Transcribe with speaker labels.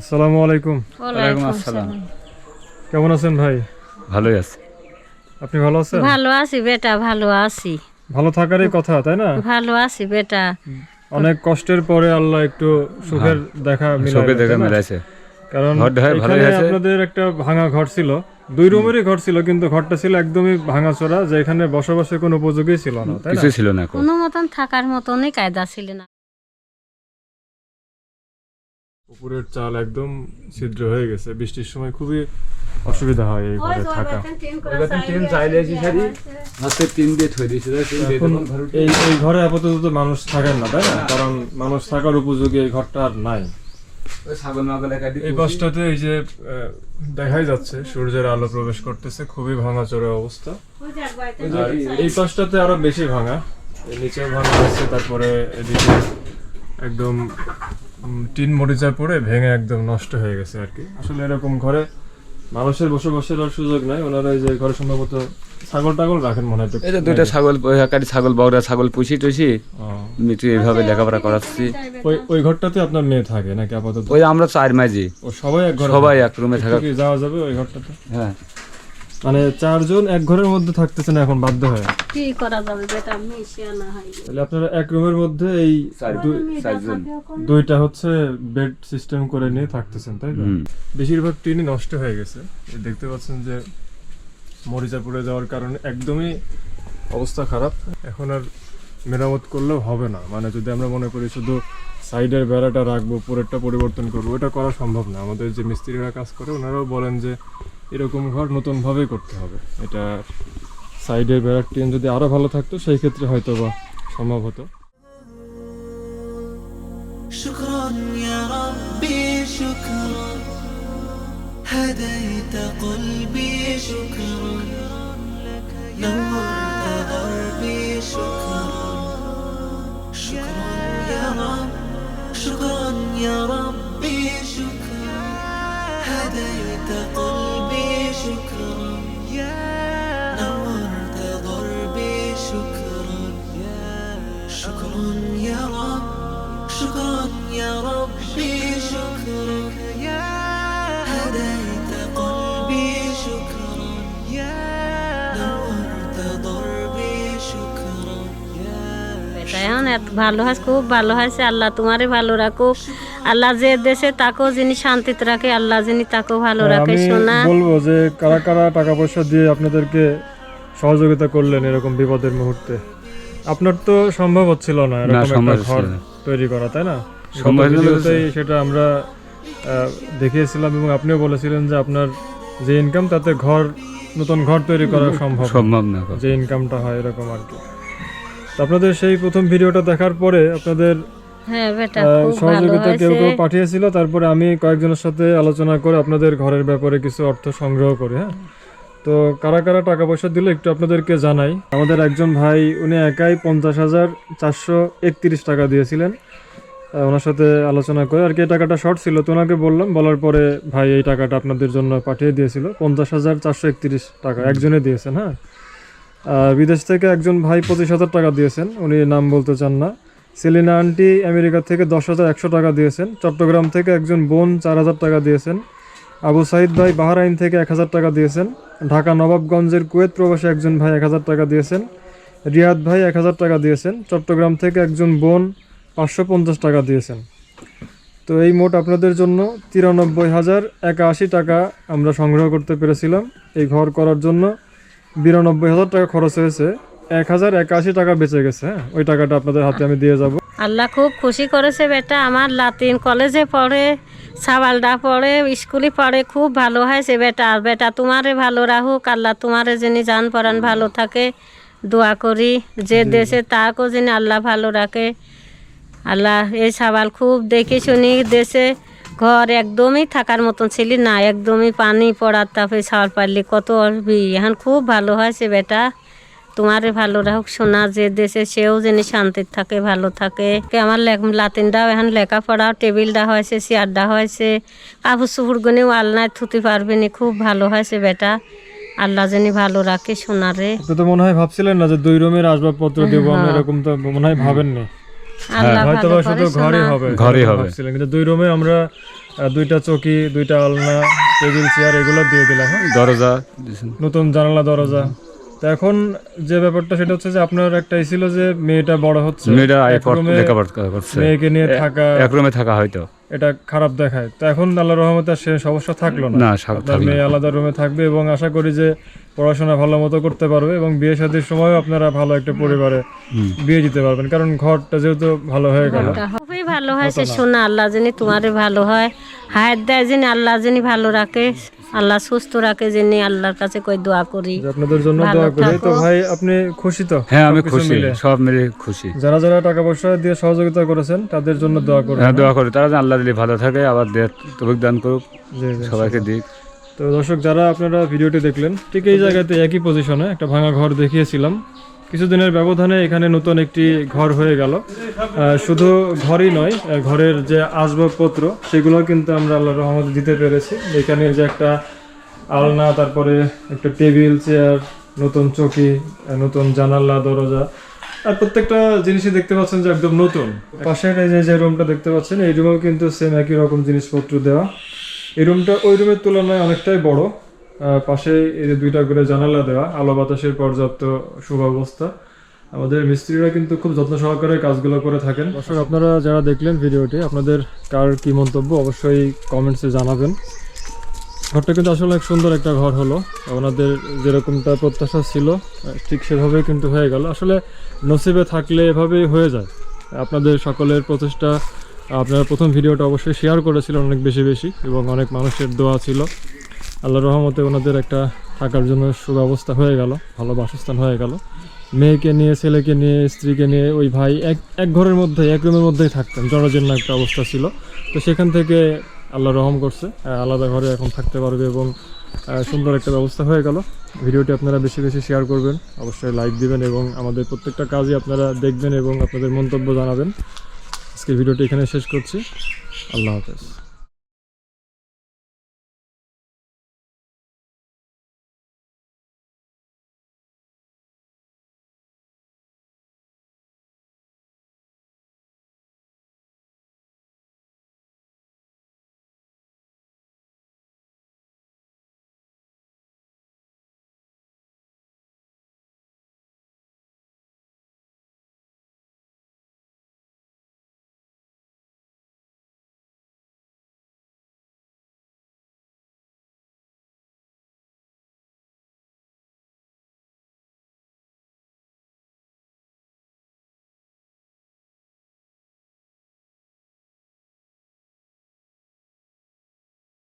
Speaker 1: আসসালামু আলাইকুম।
Speaker 2: ওয়ালাইকুম আসসালাম।
Speaker 1: কেমন আছেন ভাই?
Speaker 2: ভালোই আছে।
Speaker 1: আপনি ভালো আছেন?
Speaker 3: ভালো আছি বেটা ভালো আছি।
Speaker 1: ভালো থাকারই কথা তাই না?
Speaker 3: ভালো আছি বেটা।
Speaker 1: অনেক কষ্টের পরে আল্লাহ একটু সুখের দেখা মিলাইলো,
Speaker 2: চোখে
Speaker 1: তাই
Speaker 2: দেখা? মেলাইছে।
Speaker 1: কারণ
Speaker 2: ভালোই আছে।
Speaker 1: আপনাদের একটা ভাঙা ঘর ছিল। দুই রুমেরই ঘর ছিল কিন্তু ঘরটা ছিল একদমই ভাঙাচোরা যেখানে বসবাসের কোনো উপযোগী ছিল না তাই না?
Speaker 2: কিছু ছিল না
Speaker 3: কোনো মতন থাকার মতনই কায়দা ছিল না।
Speaker 1: উপরের চাল একদম ছিদ্র হয়ে গেছে। বৃষ্টির সময় খুবই অসুবিধা হয় এই ঘরে থাকা। এখন এই এই ঘরে আপাতত মানুষ থাকেন না তাই না? কারণ মানুষ থাকার উপযোগী এই ঘরটা আর নাই। এই বাসটাতে এই যে দেখাই যাচ্ছে সূর্যের আলো প্রবেশ করতেছে খুবই ভাঙা ভাঙাচোরা অবস্থা। এই পাশটাতে আরও বেশি ভাঙা। নিচে ভাঙা আছে তারপরে এদিকে একদম টিন মরিচা পড়ে ভেঙে একদম নষ্ট হয়ে গেছে আর কি। আসলে এরকম ঘরে মানুষের বসবাসের আর সুযোগ নাই। ওনারা এই যে ঘরে সম্ভবত ছাগল টাগল রাখেন মনে হয়।
Speaker 2: এই যে দুইটা ছাগল কাটি ছাগল বড়রা ছাগল পুষি
Speaker 1: ও,
Speaker 2: মিটু এইভাবে লেখাপড়া করাচ্ছি।
Speaker 1: ওই ওই ঘরটাতে আপনার মেয়ে থাকে নাকি আপাতত?
Speaker 2: ওই আমরা চার মাঝি
Speaker 1: ও সবাই এক ঘরে
Speaker 2: সবাই এক রুমে থাকা
Speaker 1: যাওয়া যাবে ওই ঘরটাতে?
Speaker 2: হ্যাঁ।
Speaker 1: মানে চারজন এক ঘরের মধ্যে থাকতেছে না এখন বাধ্য হয়ে।
Speaker 3: কি করা যাবে বেটা? মিশিয়ে না হয়
Speaker 1: তাহলে আপনারা এক রুমের মধ্যে এই দুই-
Speaker 2: চারজন।
Speaker 1: দুইটা হচ্ছে বেড সিস্টেম করে নিয়ে থাকতেছেন তাই তো? বেশিরভাগ টিনই নষ্ট হয়ে গেছে। এই দেখতে পাচ্ছেন যে মরিচা পড়ে যাওয়ার কারণে একদমই অবস্থা খারাপ। এখন আর মেরামত করলেও হবে না। মানে যদি আমরা মনে করি শুধু সাইডের বেড়াটা রাখব উপরেরটা পরিবর্তন করব এটা করা সম্ভব না। আমাদের যে মিস্ত্রিরা কাজ করে ওনারাও বলেন যে এরকম ঘর নতুনভাবে করতে হবে এটা সাইডের বেড়ার টিন যদি আরো ভালো থাকতো সেই ক্ষেত্রে হয়তো বা সম্ভব হতো
Speaker 4: شكرا يا ربي شكرا هديت قلبي شكرا نورت دربي شكرا شكرا يا رب شكرا يا ربي شكرا هديت قلبي شكرا نورت دربي شكرا شكرا يا رب شكرا يا ربي شكرا هديت قلبي شكرا نورت دربي شكرا
Speaker 3: বেটা এখন এত ভালো হয় খুব ভালো হয়েছে আল্লাহ তোমারে ভালো রাখুক আল্লাহ যে দেশে তাকেও যিনি শান্তিতে রাখে আল্লাহ যিনি তাকেও ভালো
Speaker 1: হ্যাঁ,
Speaker 3: রাখে
Speaker 1: বলব যে কারা কারা টাকা পয়সা দিয়ে আপনাদেরকে সহযোগিতা করলেন এরকম বিপদের মুহূর্তে? আপনার তো সম্ভব হচ্ছিল না এরকম একটা ঘর তৈরি করা তাই না?
Speaker 2: সম্ভব
Speaker 1: সেটা আমরা দেখিয়েছিলাম এবং আপনিও বলেছিলেন যে আপনার যে ইনকাম তাতে ঘর নতুন ঘর তৈরি করা সম্ভব না।
Speaker 2: সম্ভব না
Speaker 1: যে ইনকামটা হয় এরকম আর কি। তো আপনাদের সেই প্রথম ভিডিওটা দেখার পরে আপনাদের
Speaker 3: হ্যাঁ
Speaker 1: সহযোগিতা কেউ কেউ পাঠিয়েছিল তারপরে আমি কয়েকজনের সাথে আলোচনা করে আপনাদের ঘরের ব্যাপারে কিছু অর্থ সংগ্রহ করি হ্যাঁ? তো কারা কারা টাকা পয়সা দিলে একটু আপনাদেরকে জানাই। আমাদের একজন ভাই উনি একাই পঞ্চাশ হাজার চারশো একত্রিশ টাকা দিয়েছিলেন। ওনার সাথে আলোচনা করে আর কি এই টাকাটা শর্ট ছিল তো ওনাকে বললাম বলার পরে ভাই এই টাকাটা আপনাদের জন্য পাঠিয়ে দিয়েছিল পঞ্চাশ হাজার চারশো একত্রিশ টাকা একজনে দিয়েছেন হ্যাঁ? বিদেশ থেকে একজন ভাই পঁচিশ হাজার টাকা দিয়েছেন উনি নাম বলতে চান না। সেলিনা আন্টি আমেরিকা থেকে দশ হাজার একশো টাকা দিয়েছেন। চট্টগ্রাম থেকে একজন বোন চার হাজার টাকা দিয়েছেন। আবু সাইদ ভাই বাহারাইন থেকে এক হাজার টাকা দিয়েছেন। ঢাকা নবাবগঞ্জের কুয়েত প্রবাসী একজন ভাই এক হাজার টাকা দিয়েছেন। রিয়াদ ভাই এক হাজার টাকা দিয়েছেন। চট্টগ্রাম থেকে একজন বোন পাঁচশো পঞ্চাশ টাকা দিয়েছেন। তো এই মোট আপনাদের জন্য তিরানব্বই হাজার একাশি টাকা আমরা সংগ্রহ করতে পেরেছিলাম। এই ঘর করার জন্য বিরানব্বই হাজার টাকা খরচ হয়েছে। এক হাজার একাশি টাকা বেঁচে গেছে হ্যাঁ? ওই টাকাটা আপনাদের হাতে আমি দিয়ে যাব।
Speaker 3: আল্লাহ খুব খুশি করেছে বেটা। আমার লাতিন কলেজে পড়ে সাবালডা পড়ে স্কুলে পড়ে খুব ভালো হয়েছে বেটা। বেটা তোমারে ভালো রাখুক আল্লাহ তোমারে যিনি জান পরান ভালো থাকে দোয়া করি। যে দেশে তাকেও যিনি আল্লাহ ভালো রাখে। আল্লাহ এই সাবাল খুব দেখে শুনি দেশে ঘর একদমই থাকার মতন ছিল না একদমই পানি পড়ার তাপে সাবাল পারলি কত এখন খুব ভালো হয়েছে বেটা। তোমারে ভালো রাখুক সোনা যে দেশে সেও যেন শান্তির থাকে ভালো থাকে। আমার লেখ- লাতিনটাও এখন লেখাপড়া টেবিলটা হয়েছে চেয়ারটা হয়েছে। কাপড় চুপুর গুনেও আলনায় থুতে পারবে নি খুব ভালো হয়েছে বেটা। আল্লাহ যেন ভালো রাখে সোনারে।
Speaker 1: তো মনে হয় ভাবছিলেন না যে দুই রুমের আসবাবপত্র দেবো আমরা এরকম তো মনে হয় ভাবেননি।
Speaker 3: আল্লাহ
Speaker 1: হয়তো শুধু
Speaker 3: সোনা।
Speaker 1: হবে
Speaker 2: হবে।
Speaker 1: কিন্তু দুই রুমে আমরা দুইটা চকি দুইটা আলনা টেবিল চেয়ার এগুলো দিয়ে দিলাম হ্যাঁ।
Speaker 2: দরজা
Speaker 1: নতুন জানালা দরজা। তো এখন যে ব্যাপারটা সেটা হচ্ছে যে আপনার একটাই ছিল যে মেয়েটা বড় হচ্ছে।
Speaker 2: মেয়েটা
Speaker 1: মেয়েকে নিয়ে থাকা
Speaker 2: এক রুমে থাকা হয়তো।
Speaker 1: এটা খারাপ দেখায়। তো এখন আল্লাহ রহমতে সে সমস্যা থাকল না।
Speaker 2: না
Speaker 1: আপনার মেয়ে আলাদা রুমে থাকবে এবং আশা করি যে পড়াশোনা ভালো মতো করতে পারবে এবং বিয়ে শাদীর সময়ও আপনারা ভালো একটা পরিবারে বিয়ে দিতে পারবেন। কারণ ঘরটা যেহেতু ভালো হয়ে গেল।
Speaker 3: খুবই ভালো হয়েছে শোনা আল্লাহ যিনি তোমারে ভালো হয়। হায়াত দেয় যিনি আল্লাহ যিনি ভালো রাখে। আল্লাহ সুস্থ রাখে যিনি আল্লাহর কাছে কই দোয়া করি।
Speaker 1: আপনাদের জন্য দোয়া করি। তো ভাই আপনি খুশি তো?
Speaker 2: হ্যাঁ আমি খুশি? সব মিলে খুশি।
Speaker 1: যারা যারা টাকা পয়সা দিয়ে সহযোগিতা করেছেন তাদের জন্য দোয়া করবেন
Speaker 2: হ্যাঁ দোয়া করি। তারা যেন আল্লাহ দিলে ভালো থাকে আবার তবুক দান করুক। সবাইকে দিক।
Speaker 1: তো দর্শক যারা আপনারা ভিডিওটি দেখলেন ঠিক এই জায়গাতে একই পজিশনে একটা ভাঙা ঘর দেখিয়েছিলাম। কিছুদিনের ব্যবধানে এখানে নতুন একটি ঘর হয়ে গেল। শুধু ঘরই নয় ঘরের যে আসবাবপত্র সেগুলো কিন্তু আমরা আল্লাহ রহমত দিতে পেরেছি। এখানে যে একটা আলনা তারপরে একটা টেবিল চেয়ার নতুন চকি নতুন জানালা দরজা আর প্রত্যেকটা জিনিসই দেখতে পাচ্ছেন যে একদম নতুন। পাশের এই যে রুমটা দেখতে পাচ্ছেন, এই রুমেও কিন্তু সেম একই রকম জিনিসপত্র দেওয়া। এই রুমটা ওই রুমের তুলনায় অনেকটাই বড়। পাশে এই যে দুইটা করে জানালা দেওয়া, আলো বাতাসের পর্যাপ্ত সুব্যবস্থা। আমাদের মিস্ত্রিরা কিন্তু খুব যত্ন সহকারে কাজগুলো করে থাকেন। দর্শক, আপনারা যারা দেখলেন ভিডিওটি, আপনাদের কার কি মন্তব্য, অবশ্যই কমেন্টসে জানাবেন। ঘরটা কিন্তু আসলে এক সুন্দর একটা ঘর হলো। ওনাদের যেরকমটা প্রত্যাশা ছিল, ঠিক সেভাবেই কিন্তু হয়ে গেল। আসলে নসিবে থাকলে এভাবেই হয়ে যায়। আপনাদের সকলের প্রচেষ্টা, আপনারা প্রথম ভিডিওটা অবশ্যই শেয়ার করেছিলেন অনেক বেশি বেশি এবং অনেক মানুষের দোয়া ছিল। আল্লাহ রহমতে ওনাদের একটা থাকার জন্য সুব্যবস্থা হয়ে গেল, ভালো বাসস্থান হয়ে গেল। মেয়েকে নিয়ে, ছেলেকে নিয়ে, স্ত্রীকে নিয়ে ওই ভাই এক এক ঘরের মধ্যে, এক রুমের মধ্যেই থাকতেন। জরাজীর্ণ একটা অবস্থা ছিল। তো সেখান থেকে আল্লাহ রহম করছে আলাদা ঘরে এখন থাকতে পারবে এবং সুন্দর একটা ব্যবস্থা হয়ে গেল। ভিডিওটি আপনারা বেশি বেশি শেয়ার করবেন, অবশ্যই লাইক দিবেন এবং আমাদের প্রত্যেকটা কাজই আপনারা দেখবেন এবং আপনাদের মন্তব্য জানাবেন। আজকে ভিডিওটি এখানে শেষ করছি। আল্লাহ হাফেজ।